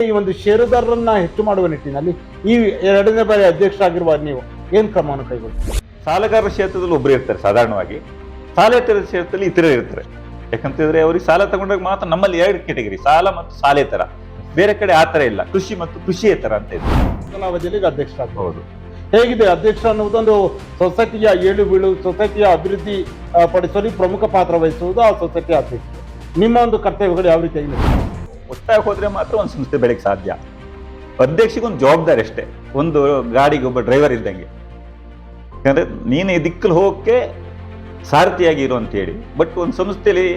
ಈ ಒಂದು ಷೇರುದಾರರನ್ನ ಹೆಚ್ಚು ಮಾಡುವ ನಿಟ್ಟಿನಲ್ಲಿ ಈ ಎರಡನೇ ಬಾರಿ ಅಧ್ಯಕ್ಷರಾಗಿರುವ ನೀವು ಏನ್ ಕ್ರಮವನ್ನು ಕೈಗೊಳ್ತೀರಿ? ಸಾಲಗಾರರ ಕ್ಷೇತ್ರದಲ್ಲಿ ಒಬ್ಬರು ಇರ್ತಾರೆ ಸಾಧಾರಣವಾಗಿ. ಸಾಲೇತರ ಕ್ಷೇತ್ರದಲ್ಲಿ ಇತರ ಇರ್ತಾರೆ. ಯಾಕಂತಂದ್ರೆ ಅವ್ರಿಗೆ ಸಾಲ ತಗೊಂಡಾಗ ಮಾತ್ರ ನಮ್ಮಲ್ಲಿ ಎರಡು ಕೆಟಗರಿ ಸಾಲ ಮತ್ತು ಸಾಲೇತರ ಬೇರೆ ಕಡೆ ಆ ಥರ ಇಲ್ಲ ಕೃಷಿ ಮತ್ತು ಕೃಷಿಯೇತರ ಅಂತ ಇದೆ. ಅವಧಿಯಲ್ಲಿ ಅಧ್ಯಕ್ಷ ಅಧ್ಯಕ್ಷರಾಗಬಹುದು ಹೌದು. ಹೇಗಿದೆ ಅಧ್ಯಕ್ಷ ಅನ್ನುವುದೊಂದು ಸೊಸೈಟಿಯ ಏಳು ಬೀಳು ಸೊಸೈಟಿಯ ಅಭಿವೃದ್ಧಿ ಪಡಿಸಲು ಪಡಿಸುವಲ್ಲಿ ಪ್ರಮುಖ ಪಾತ್ರ ವಹಿಸುವುದು ಆ ಸೊಸೈಟಿ ಅಧ್ಯಕ್ಷ ನಿಮ್ಮ ಒಂದು ಕರ್ತವ್ಯಗಳು ಯಾವ ರೀತಿಯಾಗಿ? ಒಟ್ಟಾಗಿ ಹೋದರೆ ಮಾತ್ರ ಒಂದು ಸಂಸ್ಥೆ ಬೆಳೆಯಕ್ಕೆ ಸಾಧ್ಯ. ಅಧ್ಯಕ್ಷಿಗೊಂದು ಜವಾಬ್ದಾರಿ ಅಷ್ಟೇ. ಒಂದು ಗಾಡಿಗೆ ಒಬ್ಬ ಡ್ರೈವರ್ ಇದ್ದಂಗೆ. ಯಾಕಂದರೆ ನೀನು ಈ ದಿಕ್ಕಲ್ಲಿ ಹೋಗಕ್ಕೆ ಸಾರಥಿಯಾಗಿ ಇರು ಅಂತ ಹೇಳಿ. ಬಟ್ ಒಂದು ಸಂಸ್ಥೆಯಲ್ಲಿ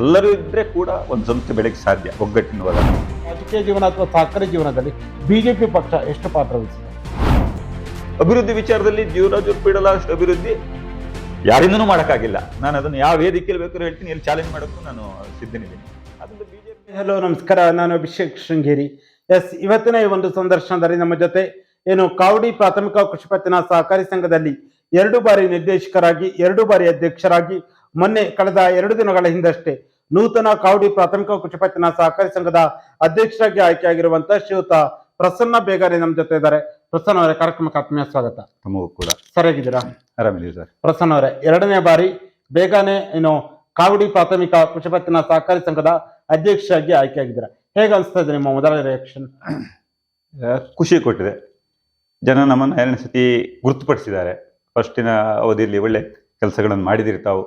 ಎಲ್ಲರೂ ಇದ್ದರೆ ಕೂಡ ಒಂದು ಸಂಸ್ಥೆ ಬೆಳೆಗೆ ಸಾಧ್ಯ ಒಗ್ಗಟ್ಟಿನ ಒಳಗೆ. ರಾಜಕೀಯ ಜೀವನ ಅಥವಾ ಸಹಕಾರಿ ಜೀವನದಲ್ಲಿ ಬಿಜೆಪಿ ಪಕ್ಷ ಎಷ್ಟು ಪಾತ್ರ ವಹಿಸಿದೆ? ಅಭಿವೃದ್ಧಿ ವಿಚಾರದಲ್ಲಿ ಜೀವನ ಪೀಡಲ ಅಷ್ಟು ಅಭಿವೃದ್ಧಿ ಯಾರಿಂದನೂ ಮಾಡೋಕ್ಕಾಗಿಲ್ಲ. ನಾನು ಅದನ್ನು ಯಾವ ವೇದಿಕೆಯಲ್ಲಿ ಬೇಕಾದ್ರೂ ಹೇಳ್ತೀನಿ ಎಲ್ಲಿ ಚಾಲೆಂಜ್ ಮಾಡೋಕ್ಕೂ ನಾನು ಸಿದ್ಧನಿದ್ದೀನಿ. ಅದರಿಂದ ಹಲೋ ನಮಸ್ಕಾರ. ನಾನು ಅಭಿಷೇಕ್ ಶೃಂಗೇರಿ. ಎಸ್ ಇವತ್ತಿನ ಈ ಒಂದು ಸಂದರ್ಶನದಲ್ಲಿ ನಮ್ಮ ಜೊತೆ ಏನು ಕಾವಡಿ ಪ್ರಾಥಮಿಕ ಕೃಷಿ ಪತ್ತಿನ ಸಹಕಾರಿ ಸಂಘದಲ್ಲಿ ಎರಡು ಬಾರಿ ನಿರ್ದೇಶಕರಾಗಿ ಎರಡು ಬಾರಿ ಅಧ್ಯಕ್ಷರಾಗಿ ಮೊನ್ನೆ ಕಳೆದ ಎರಡು ದಿನಗಳ ಹಿಂದಷ್ಟೇ ನೂತನ ಕಾವಡಿ ಪ್ರಾಥಮಿಕ ಕೃಷಿ ಪತ್ತಿನ ಸಹಕಾರಿ ಸಂಘದ ಅಧ್ಯಕ್ಷರಾಗಿ ಆಯ್ಕೆಯಾಗಿರುವಂತಹ ಶ್ರೀಯುತ ಪ್ರಸನ್ನ ಬೇಗಾರಿ ನಮ್ಮ ಜೊತೆ ಇದ್ದಾರೆ. ಪ್ರಸನ್ನ ಅವರೇ ಕಾರ್ಯಕ್ರಮಕ್ಕೆ ಆತ್ಮೀಯ ಸ್ವಾಗತ. ತಮಗೂ ಕೂಡ. ಸರಿಯಾಗಿದ್ದೀರಾ? ಆರಾಮಿದ್ದೀವಿ ಸರ್. ಪ್ರಸನ್ನ ಅವರೇ ಎರಡನೇ ಬಾರಿ ಬೇಗನೆ ಏನು ಕಾವಡಿ ಪ್ರಾಥಮಿಕ ಕೃಷಿ ಪತ್ತಿನ ಸಹಕಾರಿ ಸಂಘದ ಅಧ್ಯಕ್ಷರಾಗಿ ಆಯ್ಕೆಯಾಗಿದ್ದೀರಾ. ಹೇಗೆ ಅನಿಸ್ತಾ ಇದೆ ನಿಮ್ಮ ಮೊದಲ ರಿಯಾಕ್ಷನ್ ಖುಷಿ ಕೊಟ್ಟಿದೆ. ಜನ ನಮ್ಮನ್ನು ಎರಡನೇ ಸತಿ ಗುರುತುಪಡಿಸಿದ್ದಾರೆ. ಫಸ್ಟಿನ ಅವಧಿಯಲ್ಲಿ ಒಳ್ಳೆ ಕೆಲಸಗಳನ್ನು ಮಾಡಿದಿರಿ ತಾವು.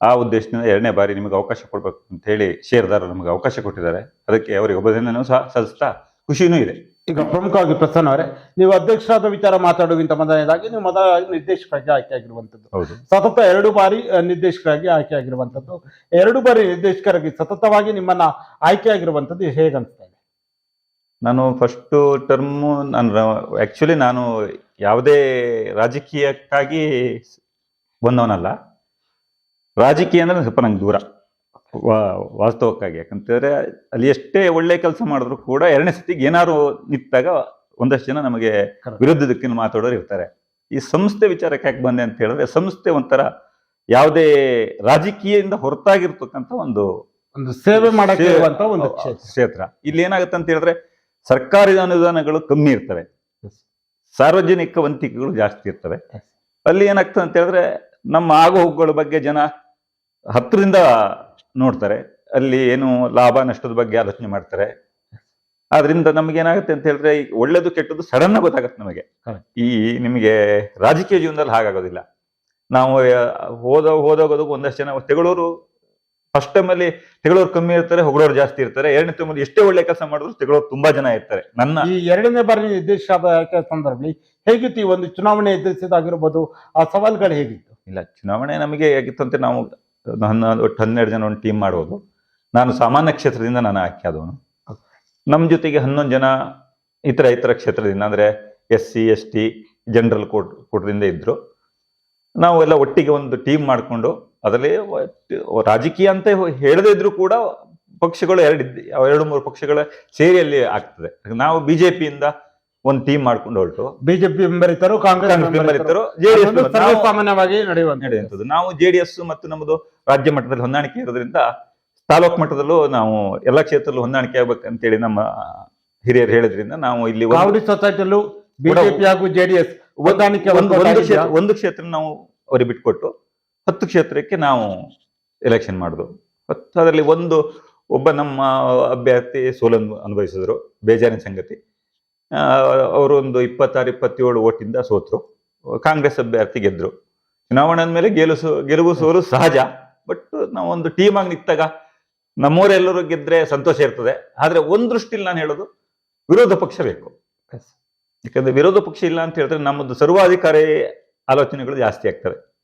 ಆ ಉದ್ದೇಶದಿಂದ ಎರಡನೇ ಬಾರಿ ನಿಮಗೆ ಅವಕಾಶ ಕೊಡಬೇಕು ಅಂತ ಹೇಳಿ ಷೇರ್ದಾರರು ನಮಗೆ ಅವಕಾಶ ಕೊಟ್ಟಿದ್ದಾರೆ. ಅದಕ್ಕೆ ಅವರಿಗೆ ಒಬ್ಬದಿಂದನೂ ಸಹ ಸಲ್ಲಿಸ್ತಾ ಖುಷಿನೂ ಇದೆ. ಈಗ ಪ್ರಮುಖವಾಗಿ ಪ್ರಸನ್ನ ಅವರೇ ನೀವು ಅಧ್ಯಕ್ಷರಾದ ವಿಚಾರ ಮಾತಾಡುವಂತ ಮೊದಲನೇದಾಗಿ ನೀವು ಮೊದಲ ನಿರ್ದೇಶಕರಾಗಿ ಆಯ್ಕೆಯಾಗಿರುವಂತದ್ದು ಹೌದು. ಸತತ ಎರಡು ಬಾರಿ ನಿರ್ದೇಶಕರಾಗಿ ಆಯ್ಕೆ ಆಯ್ಕೆಯಾಗಿರುವಂತದ್ದು ಎರಡು ಬಾರಿ ನಿರ್ದೇಶಕರಾಗಿ ಸತತವಾಗಿ ನಿಮ್ಮನ್ನ ಆಯ್ಕೆಯಾಗಿರುವಂತದ್ದು ಹೇಗೆ ಹೇಗನ್ಸ್ತಾ ಇದೆ? ನಾನು ಫಸ್ಟ್ ಟರ್ಮ್ ನಾನು ಆಕ್ಚುಲಿ ನಾನು ಯಾವುದೇ ರಾಜಕೀಯಕ್ಕಾಗಿ ಬಂದವನಲ್ಲ. ರಾಜಕೀಯ ಅಂದ್ರೆ ಸ್ವಲ್ಪ ನಂಗೆ ದೂರ. ವಾ- ವಾಸ್ತವಕ್ಕಾಗಿ. ಯಾಕಂತಂದರೆ ಅಲ್ಲಿ ಎಷ್ಟೇ ಒಳ್ಳೆ ಕೆಲಸ ಮಾಡಿದ್ರು ಕೂಡ ಎರಡನೇ ಸತಿಗೆ ಏನಾದ್ರು ನಿಂತಾಗ ಒಂದಷ್ಟು ಜನ ನಮಗೆ. ವಿರುದ್ಧ ದಿಕ್ಕಿನ ಮಾತಾಡೋರು ಇರ್ತಾರೆ. ಈ ಸಂಸ್ಥೆ ವಿಚಾರಕ್ಕೆ ಯಾಕೆ ಬಂದೆ ಅಂತ ಹೇಳಿದ್ರೆ ಸಂಸ್ಥೆ ಒಂಥರ ಯಾವುದೇ ರಾಜಕೀಯದಿಂದ ಹೊರತಾಗಿರ್ತಕ್ಕಂಥ ಒಂದು ಒಂದು ಸೇವೆ ಮಾಡುವಂತ ಒಂದು ಕ್ಷೇತ್ರ. ಇಲ್ಲಿ ಏನಾಗುತ್ತೆ ಅಂತ ಹೇಳಿದ್ರೆ ಸರ್ಕಾರಿ ಅನುದಾನಗಳು ಕಮ್ಮಿ ಇರ್ತವೆ. ಸಾರ್ವಜನಿಕ ವಂತಿಕೆಗಳು ಜಾಸ್ತಿ ಇರ್ತವೆ. ಅಲ್ಲಿ ಏನಾಗ್ತದೆ ಅಂತ ಹೇಳಿದ್ರೆ ನಮ್ಮ ಆಗು ಹೋಗುಗಳ ಬಗ್ಗೆ ಜನ ಹತ್ತಿರದಿಂದ ನೋಡ್ತಾರೆ. ಅಲ್ಲಿ ಏನು ಲಾಭ ನಷ್ಟದ ಬಗ್ಗೆ ಆಲೋಚನೆ ಮಾಡ್ತಾರೆ. ಆದ್ರಿಂದ ನಮ್ಗೆ ಏನಾಗುತ್ತೆ ಅಂತ ಹೇಳಿದ್ರೆ ಈ ಒಳ್ಳೇದು ಕೆಟ್ಟದ್ದು ಸಡನ್ ಗೊತ್ತಾಗತ್ತೆ ನಮಗೆ. ಈ ನಿಮಗೆ ರಾಜಕೀಯ ಜೀವನದಲ್ಲಿ ಹಾಗಾಗೋದಿಲ್ಲ. ನಾವು ಹೋದ ಹೋದೋಗೋದು ಒಂದಷ್ಟು ಜನ ತೆಗಳೋರು ಫಸ್ಟ್ ಟೈಮ್ ಅಲ್ಲಿ ತೆಗಳೋರು ಕಮ್ಮಿ ಇರ್ತಾರೆ ಹೊಗಳೋರು ಜಾಸ್ತಿ ಇರ್ತಾರೆ. ಎರಡನೇ ಟೈಮಲ್ಲಿ ಎಷ್ಟೇ ಒಳ್ಳೆ ಕೆಲಸ ಮಾಡಿದ್ರು ತೆಗಳೂರು ತುಂಬಾ ಜನ ಇರ್ತಾರೆ. ನನ್ನ ಈ ಎರಡನೇ ಬಾರಿ ಆಯ್ಕೆ ಸಂದರ್ಭದಲ್ಲಿ ಹೇಗಿತ್ತು ಈ ಒಂದು ಚುನಾವಣೆ ಎದುರಿಸಿದಾಗಿರ್ಬೋದು ಆ ಸವಾಲುಗಳು ಹೇಗಿತ್ತು? ಇಲ್ಲ ಚುನಾವಣೆ ನಮಗೆ ಹೇಗಿತ್ತು ಅಂತ ನಾವು ನನ್ನ ಒಟ್ಟು ಹನ್ನೆರಡು ಜನ ಒಂದು ಟೀಮ್ ಮಾಡೋದು ನಾನು ಸಾಮಾನ್ಯ ಕ್ಷೇತ್ರದಿಂದ ನಾನು ಆಯ್ಕೆ ಆದವನು. ನಮ್ಮ ಜೊತೆಗೆ ಹನ್ನೊಂದು ಜನ ಇತರ ಇತರ ಕ್ಷೇತ್ರದಿಂದ ಅಂದರೆ S C S T general quota ಕೋಟದಿಂದ ಇದ್ದರು ನಾವು ಎಲ್ಲ ಒಟ್ಟಿಗೆ ಒಂದು ಟೀಮ್ ಮಾಡಿಕೊಂಡು ಅದರಲ್ಲಿ ರಾಜಕೀಯ ಅಂತ ಹೇಳದೇ ಇದ್ರು ಕೂಡ ಪಕ್ಷಗಳು ಎರಡು ಎರಡು ಮೂರು ಪಕ್ಷಗಳ ಸೇರಿಯಲ್ಲಿ ಆಗ್ತದೆ. ನಾವು ಬಿಜೆಪಿಯಿಂದ ಒಂದು ಟೀಮ್ ಮಾಡ್ಕೊಂಡು ಹೊರಟು. ಬಿಜೆಪಿ ಬೆಂಬಲಿತರು ಕಾಂಗ್ರೆಸ್ ಬೆಂಬಲಿತರು, ಜೆಡಿಎಸ್ ನಾವು- ಸರ್ವಸಾಮಾನ್ಯವಾಗಿ ನಡೆಯುವಂತ ನಡೆಯುವಂಥದ್ದು. ನಾವು ಜೆಡಿಎಸ್ ಮತ್ತು ನಮ್ಮದು ರಾಜ್ಯ ಮಟ್ಟದಲ್ಲಿ ಹೊಂದಾಣಿಕೆ ಇರೋದ್ರಿಂದ ತಾಲೂಕ್ ಮಟ್ಟದಲ್ಲೂ ನಾವು ಎಲ್ಲ ಕ್ಷೇತ್ರದಲ್ಲೂ ಹೊಂದಾಣಿಕೆ ಆಗ್ಬೇಕಂತೇಳಿ ನಮ್ಮ ಹಿರಿಯರು ಹೇಳಿದ್ರಿಂದ ನಾವು ಇಲ್ಲಿ ಕಾವಡಿ ಸೊಸೈಟಿಯಲ್ಲೂ ಬಿಜೆಪಿ ಹಾಗೂ ಜೆಡಿಎಸ್ ಹೊಂದಾಣಿಕೆ ಒಂದು ಕ್ಷೇತ್ರ ಒಂದು ಕ್ಷೇತ್ರ ನಾವು ಅವ್ರಿಗೆ ಬಿಟ್ಕೊಟ್ಟು ಹತ್ತು ಕ್ಷೇತ್ರಕ್ಕೆ ನಾವು ಎಲೆಕ್ಷನ್ ಮಾಡುದು. ಹತ್ತು ಅದರಲ್ಲಿ ಒಂದು ಒಬ್ಬ ನಮ್ಮ ಅಭ್ಯರ್ಥಿ ಸೋಲನ್ ಅನುಭವಿಸಿದ್ರು. ಬೇಜಾರಿನ ಸಂಗತಿ. ಆ, ಅವರು ಒಂದು ಇಪ್ಪತ್ತಾರು ಇಪ್ಪತ್ತೇಳು ಓಟಿಂದ ಸೋತರು. ಕಾಂಗ್ರೆಸ್ ಅಭ್ಯರ್ಥಿ ಗೆದ್ರು. ಚುನಾವಣೆ ಅಂದಮೇಲೆ ಗೆಲುಸು ಗೆಲುವು ಸೋಲು ಸಹಜ. ಬಟ್ ನಾವೊಂದು ಒಂದು ಟೀಮ್ ಆಗಿ ನಿಂತಾಗ ನಮ್ಮೂರೆಲ್ಲರೂ ಗೆದ್ರೆ ಸಂತೋಷ ಇರ್ತದೆ. ಆದರೆ ಒಂದು ದೃಷ್ಟಿಲಿ ನಾನು ಹೇಳೋದು ವಿರೋಧ ಪಕ್ಷ ಬೇಕು. ಯಾಕಂದ್ರೆ ವಿರೋಧ ಪಕ್ಷ ಇಲ್ಲ ಅಂತ ಹೇಳಿದ್ರೆ ನಮ್ಮದು ಸರ್ವಾಧಿಕಾರಿ ಆಲೋಚನೆಗಳು ಜಾಸ್ತಿ ಆಗ್ತವೆ.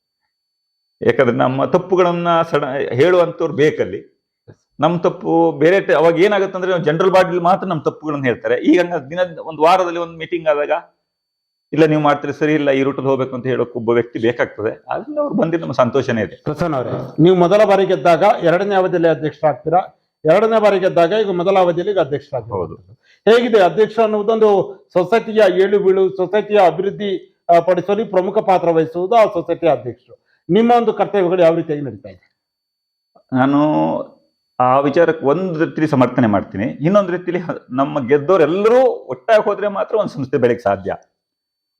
ಯಾಕಂದ್ರೆ ನಮ್ಮ ತಪ್ಪುಗಳನ್ನ ಸಡ ಹೇಳುವಂಥವ್ರು ಬೇಕಲ್ಲಿ. ನಮ್ಮ ತಪ್ಪು ಬೇರೆ ಅವಾಗ ಏನಾಗುತ್ತೆ ಅಂದ್ರೆ ಜನರಲ್ ಬಾಡಿಲಿ ಮಾತ್ರ ನಮ್ಮ ತಪ್ಪುಗಳನ್ನ ಹೇಳ್ತಾರೆ. ಈಗ ದಿನ ಒಂದು ವಾರದಲ್ಲಿ ಒಂದು ಮೀಟಿಂಗ್ ಆದಾಗ ಇಲ್ಲ ನೀವು ಮಾಡ್ತೀರಿ ಸರಿ ಇಲ್ಲ ಈ ರೂಟಲ್ಲಿ ಹೋಗ್ಬೇಕು ಅಂತ ಹೇಳೋಕೆ ಒಬ್ಬ ವ್ಯಕ್ತಿ ಬೇಕಾಗ್ತದೆ. ಅದರಿಂದ ಅವ್ರು ಬಂದಿದ್ದು ನಮ್ಮ ಸಂತೋಷನೇ ಇದೆ. ಪ್ರಸನ್ನ ಅವರೇ ನೀವು ಮೊದಲ ಬಾರಿ ಗೆದ್ದಾಗ ಎರಡನೇ ಅವಧಿಯಲ್ಲಿ ಅಧ್ಯಕ್ಷರಾಗ್ತೀರಾ? ಎರಡನೇ ಬಾರಿ ಗೆದ್ದಾಗ ಈಗ ಮೊದಲ ಅವಧಿಯಲ್ಲಿ ಈಗ ಅಧ್ಯಕ್ಷರಾಗ್ತೀರಾ? ಹೌದು. ಹೇಗಿದೆ ಅಧ್ಯಕ್ಷ ಅನ್ನುವುದೊಂದು ಸೊಸೈಟಿಯ ಏಳು ಬೀಳು ಸೊಸೈಟಿಯ ಅಭಿವೃದ್ಧಿ ಪಡಿಸುವಲ್ಲಿ ಪ್ರಮುಖ ಪಾತ್ರ ವಹಿಸುವುದು ಆ ಸೊಸೈಟಿಯ ಅಧ್ಯಕ್ಷರು. ನಿಮ್ಮ ಒಂದು ಕರ್ತವ್ಯಗಳು ಯಾವ ರೀತಿಯಾಗಿ ನಡೀತಾ ಇದೆ? ನಾನು ಆ ವಿಚಾರಕ್ಕೆ ಒಂದು ರೀತಿಲಿ ಸಮರ್ಥನೆ ಮಾಡ್ತೀನಿ. ಇನ್ನೊಂದು ರೀತಿಲಿ ನಮ್ಮ ಗೆದ್ದವರೆಲ್ಲರೂ ಒಟ್ಟಾಗಿ ಹೋದ್ರೆ ಮಾತ್ರ ಒಂದು ಸಂಸ್ಥೆ ಬೆಳೆಯಕ್ಕೆ ಸಾಧ್ಯ.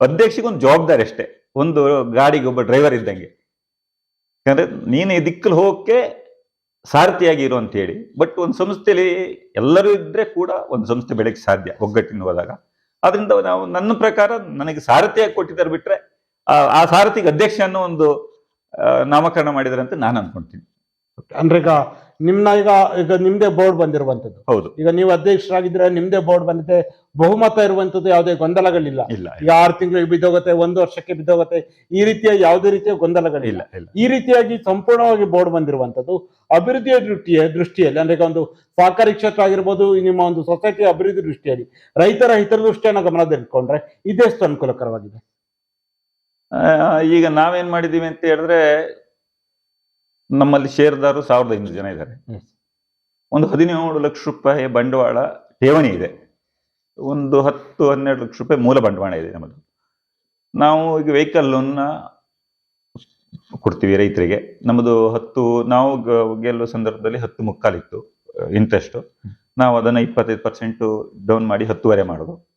ಅಧ್ಯಕ್ಷಿಗೆ ಒಂದು ಜವಾಬ್ದಾರಿ ಅಷ್ಟೇ. ಒಂದು ಗಾಡಿಗೆ ಒಬ್ಬ ಡ್ರೈವರ್ ಇದ್ದಂಗೆ. ಯಾಕಂದ್ರೆ ನೀನು ದಿಕ್ಕಲ್ಲಿ ಹೋಗಕ್ಕೆ ಸಾರಥಿಯಾಗಿ ಇರು ಅಂತ ಹೇಳಿ. ಬಟ್ ಒಂದು ಸಂಸ್ಥೆಯಲ್ಲಿ ಎಲ್ಲರೂ ಇದ್ರೆ ಕೂಡ ಒಂದು ಸಂಸ್ಥೆ ಬೆಳೆಯಕ್ಕೆ ಸಾಧ್ಯ ಒಗ್ಗಟ್ಟಿನ ಹೋದಾಗ. ಅದರಿಂದ ನಾವು ನನ್ನ ಪ್ರಕಾರ ನನಗೆ ಸಾರಥಿಯಾಗಿ ಕೊಟ್ಟಿದ್ದಾರೆ ಬಿಟ್ರೆ, ಆ ಸಾರಥಿಗೆ ಅಧ್ಯಕ್ಷ ಅನ್ನೋ ಒಂದು ನಾಮಕರಣ ಮಾಡಿದಾರೆ ಅಂತ ನಾನು ಅನ್ಕೊಂತೀನಿ. ಅಂದ್ರೆ ಈಗ ನಿಮ್ನ ಈಗ ಈಗ ನಿಮ್ದೇ ಬೋರ್ಡ್ ಬಂದಿರುವಂತದ್ದು ಹೌದು. ಈಗ ನೀವು ಅಧ್ಯಕ್ಷರಾಗಿದ್ರೆ ನಿಮ್ದೇ ಬೋರ್ಡ್ ಬಂದಿದೆ ಬಹುಮತ ಇರುವಂತದ್ದು ಯಾವುದೇ ಗೊಂದಲಗಳಿಲ್ಲ. ಇಲ್ಲ ಈಗ ಆರು ತಿಂಗಳಿಗೆ ಬಿದ್ದೋಗುತ್ತೆ ಒಂದು ವರ್ಷಕ್ಕೆ ಬಿದ್ದೋಗುತ್ತೆ ಈ ರೀತಿಯ ಯಾವುದೇ ರೀತಿಯ ಗೊಂದಲಗಳಿಲ್ಲ. ಈ ರೀತಿಯಾಗಿ ಸಂಪೂರ್ಣವಾಗಿ ಬೋರ್ಡ್ ಬಂದಿರುವಂತದ್ದು ಅಭಿವೃದ್ಧಿಯ ದೃಷ್ಟಿಯ ದೃಷ್ಟಿಯಲ್ಲಿ ಅಂದ್ರೆ ಈಗ ಒಂದು ಸಹಕಾರಿ ಕ್ಷೇತ್ರ ಆಗಿರ್ಬೋದು ನಿಮ್ಮ ಒಂದು ಸೊಸೈಟಿ ಅಭಿವೃದ್ಧಿ ದೃಷ್ಟಿಯಲ್ಲಿ ರೈತರ ಹಿತದೃಷ್ಟಿಯನ್ನು ಗಮನದಲ್ಲಿಟ್ಕೊಂಡ್ರೆ ಇದೆಷ್ಟು ಅನುಕೂಲಕರವಾಗಿದೆ. ಈಗ ನಾವೇನ್ ಮಾಡಿದೀವಿ ಅಂತ ಹೇಳಿದ್ರೆ ನಮ್ಮಲ್ಲಿ ಷೇರ್ದಾರರು ಸಾವಿರದ ಐನೂರು ಜನ ಇದ್ದಾರೆ. ಒಂದು ಹದಿನೇಳು ಲಕ್ಷ ರೂಪಾಯಿ ಬಂಡವಾಳ ಠೇವಣಿ ಇದೆ. ಒಂದು ಹತ್ತು ಹನ್ನೆರಡು ಲಕ್ಷ ರೂಪಾಯಿ ಮೂಲ ಬಂಡವಾಳ ಇದೆ ನಮ್ಮದು. ನಾವು ಈಗ ವೆಹಿಕಲ್ ಲೋನ್ನ ಕೊಡ್ತೀವಿ ರೈತರಿಗೆ. ನಮ್ಮದು ಹತ್ತು ನಾವು ಗೆಲ್ಲುವ ಸಂದರ್ಭದಲ್ಲಿ ಹತ್ತು ಮುಕ್ಕಾಲಿತ್ತು ಇಂಟ್ರೆಸ್ಟು ನಾವು ಅದನ್ನು ಇಪ್ಪತ್ತೈದು ಪರ್ಸೆಂಟು ಡೌನ್ ಮಾಡಿ ಹತ್ತುವರೆ ಮಾಡೋದು.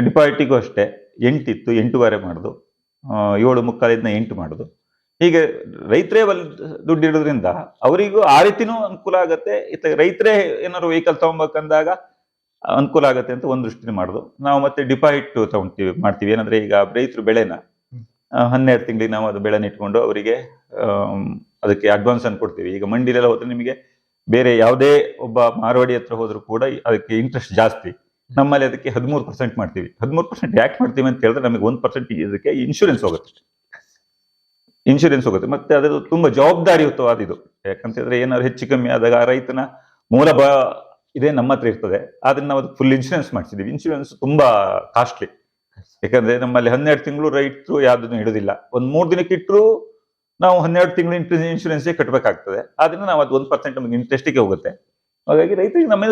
ಡಿಪಾಸಿಟಿಗೂ ಅಷ್ಟೇ ಎಂಟಿತ್ತು ಎಂಟೂವರೆ ಮಾಡೋದು. ಏಳು ಮುಕ್ಕಾಲಿದ್ನ ಎಂಟು ಮಾಡೋದು. ಹೀಗೆ ರೈತರೇ ಬಲ್ ದುಡ್ಡು ಇಡೋದ್ರಿಂದ ಅವರಿಗೂ ಆ ರೀತಿನೂ ಅನುಕೂಲ ಆಗತ್ತೆ. ಇತ್ತ ರೈತರೇ ಏನಾದ್ರು ವೆಹಿಕಲ್ ತಗೊಬೇಕಂದಾಗ ಅನುಕೂಲ ಆಗತ್ತೆ ಅಂತ ಒಂದು ದೃಷ್ಟಿನ ಮಾಡೋದು. ನಾವು ಮತ್ತೆ ಡಿಪಾಯಿಟ್ ತಗೊಂತೀವಿ, ಮಾಡ್ತೀವಿ. ಏನಂದ್ರೆ ಈಗ ರೈತರು ಬೆಳೆನ ಹನ್ನೆರಡು ತಿಂಗಳಿಗೆ ನಾವು ಅದು ಬೆಳೆನ ಇಟ್ಕೊಂಡು ಅವರಿಗೆ ಅದಕ್ಕೆ ಅಡ್ವಾನ್ಸ್ ಅನ್ನು ಕೊಡ್ತೀವಿ. ಈಗ ಮಂಡಿಲೆಲ್ಲ ಹೋದ್ರೆ ನಿಮಗೆ ಬೇರೆ ಯಾವುದೇ ಒಬ್ಬ ಮಾರವಾಡಿ ಹತ್ರ ಹೋದ್ರು ಕೂಡ ಅದಕ್ಕೆ ಇಂಟ್ರೆಸ್ಟ್ ಜಾಸ್ತಿ. ನಮ್ಮಲ್ಲಿ ಅದಕ್ಕೆ ಹದಿಮೂರು ಪರ್ಸೆಂಟ್ ಮಾಡ್ತೀವಿ. ಹದಿಮೂರು ಪರ್ಸೆಂಟ್ ಯಾಕೆ ಮಾಡ್ತೀವಿ ಅಂತ ಹೇಳಿದ್ರೆ ನಮಗೆ ಒಂದು ಪರ್ಸೆಂಟ್ ಇದಕ್ಕೆ ಇನ್ಶೂರೆನ್ಸ್ ಹೋಗುತ್ತೆ ಇನ್ಶೂರೆನ್ಸ್ ಹೋಗುತ್ತೆ. ಮತ್ತೆ ಅದರ ತುಂಬಾ ಜವಾಬ್ದಾರಿಯುತವಾದ ಇದು ಯಾಕಂತ ಹೇಳಿದ್ರೆ ಏನಾದ್ರು ಹೆಚ್ಚು ಕಮ್ಮಿ ಆದಾಗ ಆ ರೈತನ ಮೂಲ ಬ ಇದೇ ನಮ್ಮ ಹತ್ರ ಇರ್ತದೆ. ಆದ್ರೆ ನಾವು ಫುಲ್ ಇನ್ಶೂರೆನ್ಸ್ ಮಾಡಿಸಿದೀವಿ ಇನ್ಶೂರೆನ್ಸ್ ತುಂಬಾ ಕಾಸ್ಟ್ಲಿ ಯಾಕಂದ್ರೆ ನಮ್ಮಲ್ಲಿ ಹನ್ನೆರಡು ತಿಂಗಳು ರೈತರು ಯಾವ್ದನ್ನು ಇಡೋದಿಲ್ಲ ಒಂದ್ ಮೂರ್ ದಿನಕ್ಕೆ ಇಟ್ಟರು ನಾವು ಹನ್ನೆರಡು ತಿಂಗಳು ಇನ್ಶೂರೆನ್ಸ್ ಕಟ್ಟಬೇಕಾಗ್ತದೆ ಆದ್ರಿಂದ ನಾವು ಅದು ಒಂದು ಪರ್ಸೆಂಟ್ ನಮಗೆ ಇಂಟ್ರೆಸ್ಟಿಗೆ ಹೋಗುತ್ತೆ. ಹಾಗಾಗಿ ರೈತರಿಗೆ ನಮ್ಮ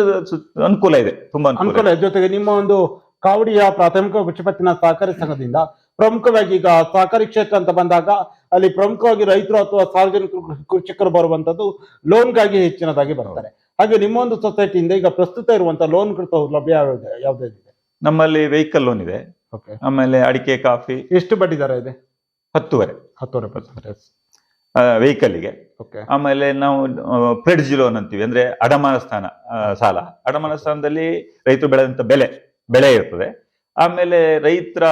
ಅನುಕೂಲ ಇದೆ. ತುಂಬಾ ಅನುಕೂಲ ಜೊತೆಗೆ ನಿಮ್ಮ ಒಂದು ಕಾವಡಿಯ ಪ್ರಾಥಮಿಕ ಕೃಷಿಪತ್ತಿನ ಸಹಕಾರಿ ಸಂಘದಿಂದ ಪ್ರಮುಖವಾಗಿ ಈಗ ಸಹಕಾರಿ ಕ್ಷೇತ್ರ ಅಂತ ಬಂದಾಗ ಅಲ್ಲಿ ಪ್ರಮುಖವಾಗಿ ರೈತರು ಅಥವಾ ಸಾರ್ವಜನಿಕ ಕೃಷಿಕರು ಬರುವಂತದ್ದು ಲೋನ್ಗಾಗಿ ಹೆಚ್ಚಿನದಾಗಿ ಬರ್ತಾರೆ ಹಾಗೆ ನಿಮ್ಮ ಒಂದು ಸೊಸೈಟಿಯಿಂದ ಈಗ ಪ್ರಸ್ತುತ ಇರುವಂತಹ ಲೋನ್ ಸೌಲಭ್ಯ ಯಾವ್ದಾಗಿದೆ ನಮ್ಮಲ್ಲಿ ವೆಹಿಕಲ್ ಲೋನ್ ಇದೆ. ಓಕೆ ಆಮೇಲೆ ಅಡಿಕೆ ಕಾಫಿ. ಎಷ್ಟು ಬಡ್ಡಿ ದರ ಇದೆ? ಹತ್ತುವರೆ. ಹತ್ತುವರೆ ಪರ್ಸೆಂಟ್ ವೆಹಿಕಲ್ಗೆ ಓಕೆ ಆಮೇಲೆ ನಾವು ಪ್ರೆಡ್ಜ್ ಲೋನ್ ಅಂತೀವಿ. ಅಂದ್ರೆ ಅಡಮಾನ ಸ್ಥಾನ ಸಾಲ. ಅಡಮಾನ ಸ್ಥಾನದಲ್ಲಿ ರೈತರು ಬೆಳೆದಂತ ಬೆಲೆ ಬೆಳೆ ಇರ್ತದೆ. ಆಮೇಲೆ ರೈತರ